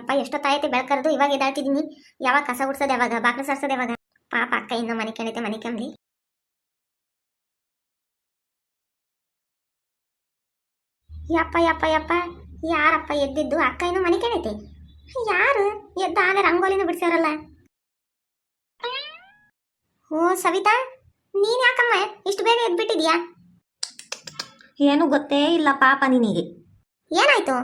ಅಪ್ಪ ಎಷ್ಟೊತ್ತಾಯ್ತು ಬೆಳ್ಕರ್ದು ಇವಾಗ ಎದಾಳ್ತಿದ್ದೀನಿ ಯಾವಾಗ ಕಸ ಗುಡ್ಸೋದು ಯಾವಾಗ ಬಾಕ್ಲು ಸರ್ಸೋದು ಯಾವಾಗ? ಪಾಪ ಅಕ್ಕ ಇನ್ನೂ ಮನೆ ಕೇಳೈತೆ ಮನೆ ಕೆಮ್ಲಿ ಯಪ್ಪ ಯಪ್ಪ ಯಪ್ಪ ಯಾರಪ್ಪ ಎದ್ದಿದ್ದು? ಅಕ್ಕ ಇನ್ನೂ ಮನೆ ಕೇಳೈತೆ ಯಾರು? ಎದ್ದ ಆನೆ ರಂಗೋಲಿನ ಬಿಡ್ಸ್ಯಾರಲ್ಲ. ಓ ಸವಿತಾ ನೀನ್ ಯಾಕಮ್ಮ ಇಷ್ಟು ಬೇಗ ಎದ್ಬಿಟ್ಟಿದ್ಯಾ? ಏನು ಗೊತ್ತೇ ಇಲ್ಲ ಪಾಪ ನಿನಗೆ. ಏನಾಯ್ತು?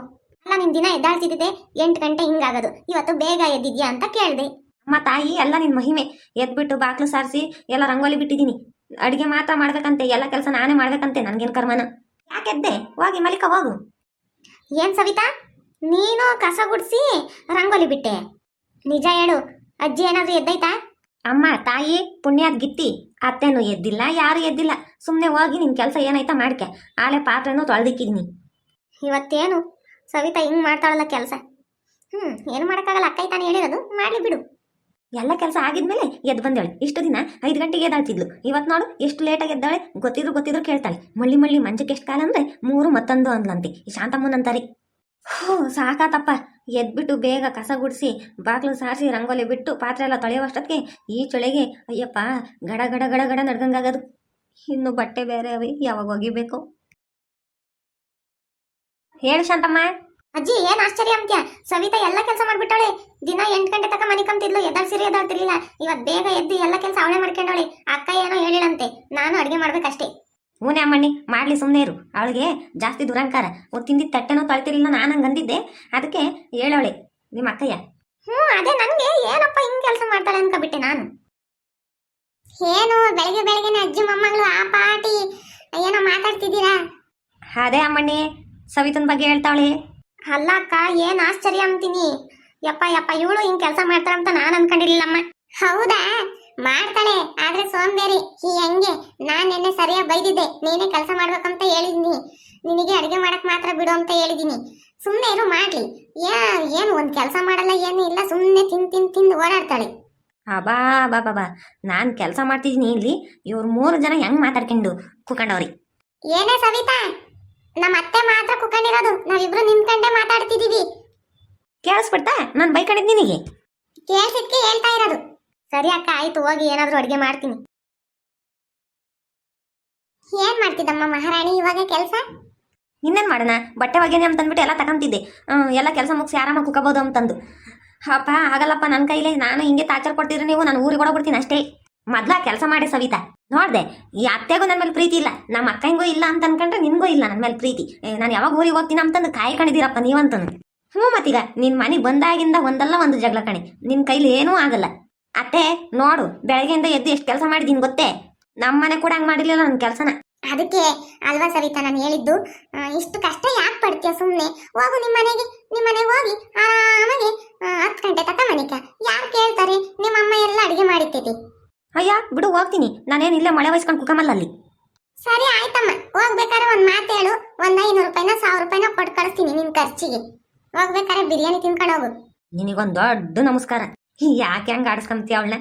ಅಲ್ಲ ನಿನ್ ದಿನ ಎದ್ದಾಳ್ತಿದ್ದೆ ಎಂಟು ಗಂಟೆ ಹಿಂಗಾಗೋದು. ಇವತ್ತು ಬೇಗ ಎದ್ದಿದ್ಯಾ ಅಂತ ಕೇಳ್ದೆ. ಅಮ್ಮ ತಾಯಿ ಎಲ್ಲ ನಿನ್ನ ಮಹಿಮೆ. ಎದ್ಬಿಟ್ಟು ಬಾಕ್ಲು ಸಾರಿಸಿ ಎಲ್ಲ ರಂಗೋಲಿ ಬಿಟ್ಟಿದ್ದೀನಿ. ಅಡಿಗೆ ಮಾತ್ರ ಮಾಡ್ಬೇಕಂತೆ ಎಲ್ಲ ಕೆಲಸ ನಾನೇ ಮಾಡ್ಬೇಕಂತೆ ನನ್ಗೇನ್ ಕರ್ಮನ? ಯಾಕೆದ್ದೆ ಹೋಗಿ ಮಲಿಕ ಹೋಗು. ಏನ್ ಸವಿತಾ? ನೀನು ಕಸ ಗುಡಿಸಿ ರಂಗೋಲಿ ಬಿಟ್ಟೆ. ನಿಜ ಹೇಳು ಅಜ್ಜಿ ಏನಾದ್ರೂ ಎದ್ದೈತಾ ಅಮ್ಮ ತಾಯಿ ಪುಣ್ಯದ ಗಿತ್ತಿ. ಅತ್ತೆನೂ ಎದ್ದಿಲ್ಲ ಯಾರು ಎದ್ದಿಲ್ಲ. ಸುಮ್ಮನೆ ಹೋಗಿ ನಿನ್ನ ಕೆಲಸ ಏನಾಯ್ತಾ ಮಾಡ್ಕೆ. ಆಲೆ ಪಾತ್ರೆನೂ ತೊಳೆದಿಕ್ಕಿದ್ನಿ. ಇವತ್ತೇನು? ಸವಿತಾ ಹಿಂಗೆ ಮಾಡ್ತಾಳಲ್ಲ ಕೆಲಸ. ಹ್ಮ್, ಏನು ಮಾಡೋಕ್ಕಾಗಲ್ಲ ಅಕ್ಕ ತಾನೇ ಹೇಳಿರೋದು, ಮಾಡ್ಲಿ ಬಿಡು. ಎಲ್ಲ ಕೆಲಸ ಆಗಿದ್ಮೇಲೆ ಎದ್ದು ಬಂದೇಳಿ ಇಷ್ಟು ದಿನ ಐದು ಗಂಟೆಗೆ ಎದ್ದಾಳ್ತಿದ್ಲು. ಇವತ್ತು ನೋಡು, ಎಷ್ಟು ಲೇಟಾಗಿ ಎದ್ದಾಳೆ, ಗೊತ್ತಿದ್ರು ಗೊತ್ತಿದ್ರು ಕೇಳ್ತಾಳೆ. ಮಳ್ಳಿ ಮಳ್ಳಿ ಮಂಜಕ್ಕೆ ಎಷ್ಟು ಕಾಲ ಅಂದ್ರೆ ಮೂರು ಮತ್ತೊಂದು ಅಂದ್ಲಂತೆ. ಈ ಶಾಂತಮ್ಮನಂತಾರೆ ಹೋ, ಸಾಕಾತಪ್ಪ. ಎದ್ಬಿಟ್ಟು ಬೇಗ ಕಸ ಗುಡಿಸಿ, ಬಾಗ್ಲು ಸಾರಿಸಿ, ರಂಗೋಲಿ ಬಿಟ್ಟು ಪಾತ್ರೆ ಎಲ್ಲ ತೊಳೆಯುವಷ್ಟೊತ್ತಿಗೆ ಈ ಚೊಳೆಗೆ ಅಯ್ಯಪ್ಪ, ಗಡ ಗಡ ಗಡ ಗಡ ನಡ್ಗಂಗಾಗದು. ಇನ್ನು ಬಟ್ಟೆ ಬೇರೆ ಅವೆ, ಯಾವಾಗ ಒಗಿಬೇಕು. ಹೇಳು ಶಾಂತಮ್ಮ. ಅಜ್ಜಿ ಏನ್ ಆಶ್ಚರ್ಯ ಅಂತ್ಯ? ಸವಿತಾ ಎಲ್ಲ ಕೆಲಸ ಮಾಡ್ಬಿಟ್ಟಾಳೆ ದಿನ ಎಂಟು ಗಂಟೆ ತಕ ಮನೆ ಕಂತಿದ್ಲು ಎದ್ದಾಳ್ಸಿರಿ ಎದ್ದಾಳ್ತಿರ್ಲಿಲ್ಲ. ಇವತ್ ಬೇಗ ಎದ್ದು ಎಲ್ಲ ಕೆಲಸ ಅವಳೆ ಮಾಡ್ಕೊಂಡವಳೆ. ಅಕ್ಕ ಏನೋ ಹೇಳಿಳಂತೆ. ನಾನು ಅಡಿಗೆ ಮಾಡ್ಬೇಕಷ್ಟೇ. ಹೂನೆ ಅಮ್ಮಣ್ಣಿ ಮಾಡ್ಲಿ ಸುಮ್ಮನೆ ಇರು. ಅವಳಿಗೆ ಜಾಸ್ತಿ ದುರಂಕಾರ. ತಿಂದಿದ್ದ ತಟ್ಟೆನೋ ತೊಳ್ತಿರ್ಲಿಲ್ಲ ನಾನು ಹಂಗೆ ಅಂದಿದ್ದೆ. ಅದಕ್ಕೆ ಹೇಳವಳೆ ನಿಮ್ಮ ಅಕ್ಕಯ್ಯ. ಹ್ಞೂ ಅದೇ ನನಗೆ. ಏನಪ್ಪ ಹಿಂಗ್ ಕೆಲಸ ಮಾಡ್ತಾಳೆ ಅನ್ಕೊಬಿಟ್ಟೆ ನಾನು. ಏನು ಬೆಳಗ್ಗೆ ಬೆಳಗ್ಗೆನೆ ಅಜ್ಜಿ ಮೊಮ್ಮಗಳು ಆ ಪಾಟಿ ಏನೋ ಮಾತಾಡ್ತಿದ್ದೀರಾ? ಅದೇ ಅಮ್ಮಣ್ಣಿ ಸವಿತನ ಬಗ್ಗೆ ಹೇಳ್ತಾಳೆ. ಅಲ್ಲ ಅಕ್ಕ ಏನ್ ಆಶ್ಚರ್ಯ ಅಂತೀನಿ. ಯಪ್ಪ ಯಪ್ಪ ಇವಳು ಹಿಂಗ್ ಕೆಲಸ ಮಾಡ್ತಾಳಂತ ನಾನ್ ಅನ್ಕೊಂಡಿರ್ಲಿಲ್ಲಮ್ಮ. ಹೌದಾ? ಮಾಡ್ತಾಳೆ ಆದ್ರೆ ಸೋಂಬೇರಿ ಈ ಹೆಂಗೆ? ನಾನ್ ನಿನ್ನೆ ಸರಿಯಾಗಿ ಬೈದಿದ್ದೆ ನೀನೇ ಕೆಲಸ ಮಾಡ್ಬೇಕಂತ ಹೇಳಿದ್ನಿ. ನಿನಗೆ ಅಡಿಗೆ ಮಾಡಕ್ ಮಾತ್ರ ಬಿಡು ಅಂತ ಹೇಳಿದೀನಿ. ಸುಮ್ಮನೆ ಇರು ಮಾಡ್ಲಿ. ಯಾ ಏನು ಒಂದು ಕೆಲಸ ಮಾಡಲ್ಲ ಏನು ಇಲ್ಲ ಸುಮ್ಮನೆ ತಿನ್ ತಿನ್ ತಿಂದು ಓಡಾಡ್ತಾಳೆ. ಅಬಾ ಬಾ ಬಾ ಬಾ ನಾನು ಕೆಲಸ ಮಾಡ್ತಿದ್ದೀನಿ ಇಲ್ಲಿ. ಇವ್ರು ಮೂರು ಜನ ಹೆಂಗ್ ಮಾತಾಡ್ಕೊಂಡು ಕುಕಂಡವ್ರಿ ಏನೇ ಸವಿತಾ? ನಮ್ಮ ಅತ್ತೆ ಮಾತ್ರ ಕುಕೊಂಡಿರೋದು. ನಾವಿಬ್ರು ನಿಂತ್ಕೊಂಡೆ ಮಾತಾಡ್ತಿದೀವಿ. ಕೇಳಿಸ್ಬಿಡ್ತಾ? ನಾನು ಬೈಕೊಂಡಿದ್ದು ನಿನಗೆ. ಕೇಳಿಸಿದ್ಕೆ ಹೇಳ್ತಾ ಇರೋದು. ಸರಿ ಅಕ್ಕ ಆಯ್ತು ಹೋಗಿ ಏನಾದರೂ ಅಡುಗೆ ಮಾಡ್ತೀನಿ. ಏನ್ ಮಾಡ್ತಿದ್ದಮ್ಮ ಮಹಾರಾಣಿ ಇವಾಗ ಕೆಲಸ? ಇನ್ನೇನು ಮಾಡೋಣ? ಬಟ್ಟೆ ಒಗೆನೆ ಅಂತಂದ್ಬಿಟ್ಟು ಎಲ್ಲ ತಗೊಂತಿದ್ದೆ ಎಲ್ಲ ಕೆಲಸ ಮುಗಿಸಿ ಆರಾಮಾಗಿ ಕುಕೋಬೋದು ಅಂತಂದು ಅಪ್ಪ ಆಗಲ್ಲಪ್ಪ ನನ್ನ ಕೈಲೇ. ನಾನು ಹಿಂಗೆ ತಾಚರ್ ಕೊಟ್ಟಿದ್ರೆ ನೀವು ನಾನು ಊರಿಗೆ ಓಡೋಗ್ಬಿಡ್ತೀನಿ ಅಷ್ಟೇ. ಮೊದ್ಲ ಕೆಲಸ ಮಾಡಿ ಸವಿತಾ. ನೋಡ್ದೆ, ಈ ಅತ್ತೆಗೂ ನನ್ನ ಮೇಲೆ ಪ್ರೀತಿ ಇಲ್ಲ. ನಮ್ಮ ಅಕ್ಕಂಗೂ ಇಲ್ಲ ಅಂತ ಅನ್ಕೊಂಡ್ರೆ ನಿನ್ಗೂ ಇಲ್ಲ ನನ್ನ ಮೇಲೆ ಪ್ರೀತಿ. ನಾನು ಯಾವಾಗ ಊರಿಗೆ ಹೋಗ್ತೀನಿ ಅಂತಂದು ಕಾಯ್ಕೊಂಡಿದ್ದೀರಪ್ಪ ನೀವಂತಂದು ಹ್ಞೂ ಮತ್ತೀಗ ನಿನ್ನ ಮನೆಗೆ ಬಂದಾಗಿಂದ ಒಂದಲ್ಲ ಒಂದು ಜಗಳ ಕಣೆ. ನಿನ್ನ ಕೈಲಿ ಏನೂ ಆಗಲ್ಲ. ಅತ್ತೆ, ನೋಡು, ಬೆಳಗ್ಗೆಯಿಂದ ಎದ್ದು ಎಷ್ಟು ಕೆಲಸ ಮಾಡಿದೀನಿ ಗೊತ್ತೇ? ನಮ್ಮ ಮನೆ ಕೂಡ ಹಂಗೆ ಮಾಡಿರ್ಲಿಲ್ಲ ನನ್ನ ಕೆಲಸನ. ಅದಕ್ಕೆ ಅಲ್ವಾ ಸವಿತಾ, ನಾನು ಹೇಳಿದ್ದು? ಇಷ್ಟು ಕಷ್ಟ ಯಾಕೆ ಪಡ್ತೀಯ ಸುಮ್ಮನೆ ಹೋಗು ನಿಮ್ಮ ಮನೆಗೆ ನಿಮ್ಮ ಮನೆಗೆ ಹೋಗಿ ಆರಾಮಾಗಿ ಹತ್ತು ಗಂಟೆ ತಕ ಮನೆಗೆ ಯಾರು ಕೇಳ್ತಾರೆ? ನಿಮ್ಮ ಅಮ್ಮ ಎಲ್ಲ ಅಡುಗೆ ಮಾಡಿರ್ತೈತಿ ಅಯ್ಯ ಬಿಡು ಹೋಗ್ತೀನಿ. ನಾನೇನು ಇಲ್ಲೇ ಮಳೆ ವಹಿಸ್ಕೊಂಡು ಕುಕಮಲ್ಲ ಅಲ್ಲಿ. ಸರಿ ಆಯ್ತಮ್ಮ. ಹೋಗ್ಬೇಕಾದ್ರೆ ಒಂದ್ ಮಾತು ಹೇಳು. ಒಂದ್ ಐನೂರು ರೂಪಾಯಿನ ಸಾವಿರ ರೂಪಾಯಿನ ಕೊಟ್ಟು ಕಳಿಸ್ತೀನಿ ನಿನ್ ಖರ್ಚಿಗೆ. ಹೋಗ್ಬೇಕಾದ್ರೆ ಬಿರಿಯಾನಿ ತಿನ್ಕೊಂಡು ಹೋಗು. ನಿನಗೊಂದು ದೊಡ್ಡ ನಮಸ್ಕಾರ. ಯಾಕೆ ಹಂಗೆ ಆಡಿಸ್ಕೊಂತೀಯ ಅವಳನ್ನ?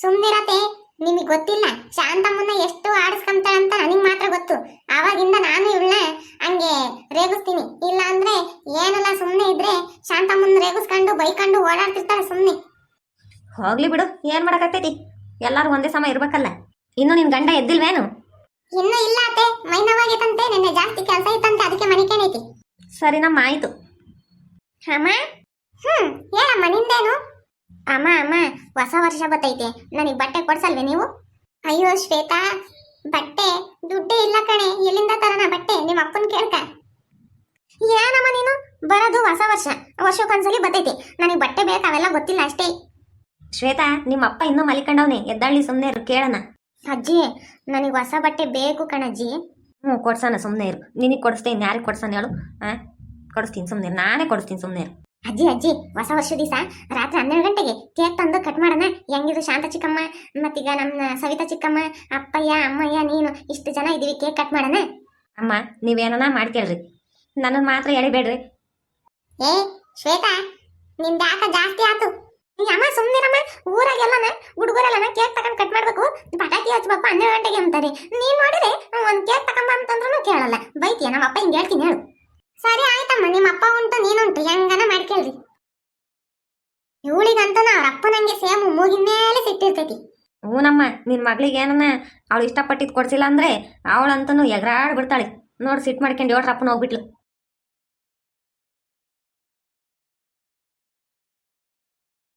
ಸುಮ್ನಿರತೆ ನಿಮಗೆ ಗೊತ್ತಿಲ್ಲ. ಶಾಂತಮ್ಮನ್ನ ಎಷ್ಟು ಆಡಿಸ್ಕೊಂತಾಳೆ ಅಂತ ನನಗೆ ಮಾತ್ರ ಗೊತ್ತು. ಆವಾಗಿಂದ ನಾನು ಇವಳನ್ನ ಹಂಗೆ ರೇಗಿಸ್ತೀನಿ. ಇಲ್ಲ ಅಂದ್ರೆ ಏನಲ್ಲ ಸುಮ್ಮನೆ ಇದ್ರೆ ಶಾಂತಮ್ಮನ್ನ ರೇಗಿಸ್ಕೊಂಡು ಬೈಕೊಂಡು ಓಡಾಡ್ತಿರ್ತಾಳೆ ಸುಮ್ಮನೆ ಹೋಗ್ಲಿ ಬಿಡು. ಏನು ಮಾಡಕತ್ತೈತಿ ಎಲ್ಲರೂ ಒಂದೇ ಸಮ ಇರ್ಬೇಕಲ್ಲ? ಇನ್ನು ನಿನ್ನ ಗಂಡ ಎದ್ದಿಲ್ವೇನು? ಇನ್ನು ಇಲ್ಲ ಅತ್ತೆ. ಮೈ ನೋವಾಗೈತಂತೆ. ನಿನ್ನೆ ಜಾಸ್ತಿ ಕೆಲಸ ಇತ್ತಂತೆ. ಅದಕ್ಕೆ ಮನಿಕೇನೈತಿ ಸರಿನಮ್ಮ ಆಯಿತು. ಅಮ್ಮ? ಹ್ಮ್ ಹೇಳಮ್ಮ ನಿಂದೇನು? ಅಮ್ಮ ಅಮ್ಮ ಹೊಸ ವರ್ಷ ಬತ್ತೈತೆ. ನನಗೆ ಬಟ್ಟೆ ಕೊಡ್ಸಲ್ವೇ ನೀವು? ಅಯ್ಯೋ ಶ್ವೇತಾ ಬಟ್ಟೆ ದುಡ್ಡೇ ಇಲ್ಲ ಕಣೆ. ಎಲ್ಲಿಂದ ತರೋಣ ಬಟ್ಟೆ? ನಿಮ್ಮ ಅಪ್ಪನ ಕೇಳ್ಕ. ಏನಮ್ಮ ನೀನು? ಬರೋದು ಹೊಸ ವರ್ಷ. ವರ್ಷಕ್ಕೊಂದ್ಸಲಿ ಬತ್ತೈತಿ. ನನಗೆ ಬಟ್ಟೆ ಬೇಕು ಅವೆಲ್ಲ ಗೊತ್ತಿಲ್ಲ ಅಷ್ಟೇ. ಶ್ವೇತಾ ನಿಮ್ಮ ಅಪ್ಪ ಇನ್ನೂ ಮಲಿಕೊಂಡವನೆ. ಎದ್ದಾಳಿ ಸುಮ್ಮನೆ ಇರು ಕೇಳೋಣ. ಅಜ್ಜಿ ನನಗೆ ಹೊಸ ಬಟ್ಟೆ ಬೇಕು ಕಣಜ್ಜಿ. ಹ್ಞೂ ಕೊಡ್ಸೋಣ ಸುಮ್ಮನೆ ಇರು. ನಿನಗೆ ಕೊಡಿಸ್ತೀನಿ ಯಾರಿಗೆ ಕೊಡ್ಸೋಣ ಹೇಳು? ಹಾಂ ಕೊಡಿಸ್ತೀನಿ ಸುಮ್ಮನೆ ನಾನೇ ಕೊಡಿಸ್ತೀನಿ ಸುಮ್ಮನೆ ಇರು. ಅಜ್ಜಿ ಅಜ್ಜಿ ಹೊಸ ವರ್ಷ ದಿವಸ ರಾತ್ರಿ ಹನ್ನೆರಡು ಗಂಟೆಗೆ ಕೇಕ್ ತಂದು ಕಟ್ ಮಾಡೋಣ. ಹೆಂಗಿದ್ರು ಶಾಂತ ಚಿಕ್ಕಮ್ಮ ಮತ್ತೀಗ ನಮ್ಮ ಸವಿತಾ ಚಿಕ್ಕಮ್ಮ ಅಪ್ಪಯ್ಯ ಅಮ್ಮಯ್ಯ ನೀನು ಇಷ್ಟು ಜನ ಇದೀವಿ ಕೇಕ್ ಕಟ್ ಮಾಡೋಣ. ಅಮ್ಮ ನೀವೇನ ಮಾಡ್ಕೇಳ್ರಿ ನನ್ನ ಮಾತ್ರ ಎಳಿಬೇಡ್ರಿ. ಏ ಶ್ವೇತಾ ನಿಮ್ದು ಯಾಕ ಜಾಸ್ತಿ ಆತು? ಅಮ್ಮ ಸುಮ್ಮನಿರಮ್ಮ ಊರಾಗೆಲ್ಲನ ಹುಡುಗರೆಲ್ಲನ ಕೇಕ್ ತಗೊಂಡು ಕಟ್ ಮಾಡ್ಬೇಕು. ಪಟಾಕಿ ಹಚ್ಬೇಕು, ಹನ್ನೆರಡು ಗಂಟೆಗೆ ಅಂತಾರೆ. ನೀನ್ ನೋಡಿದ್ರೆ ಒಂದ್ ಕೇಕ್ ತಗೊಂಬ ಅಂತಂದ್ರೂ ಕೇಳಲ್ಲ. ಬೈತೀಯ ನಮ್ಮ ಅಪ್ಪ ಹಿಂಗೆ ಹೇಳ್ತೀನಿ ಹೇಳು. ಸರಿ ಆಯ್ತಮ್ಮ, ನಿಮ್ಮ ಅಪ್ಪ ಉಂಟು ನೀನುಂಟು ಹೆಂಗನ ಮಾಡ್ಕೇಳ್ರಿ ನಂಗೆ ಸೇಮ್ ಮೂಗಿನ ಮೇಲೆ ಸಿಟ್ಟಿರ್ತೈತಿ ಹ್ಞೂನಮ್ಮ ನಿನ್ನ ಮಗಳಿಗೆ ಏನನ್ನ ಅವಳು ಇಷ್ಟಪಟ್ಟಿದ್ದು ಕೊಡ್ಸಿಲ್ಲ ಅಂದ್ರೆ ಅವಳಂತೂ ಎಗರಾಡ್ ಬಿಡ್ತಾಳೆ ನೋಡಿ, ಸಿಟ್ ಮಾಡ್ಕೊಂಡು ಹೇಳ್ರಪ್ಪನ ಹೋಗ್ಬಿಟ್ಲು.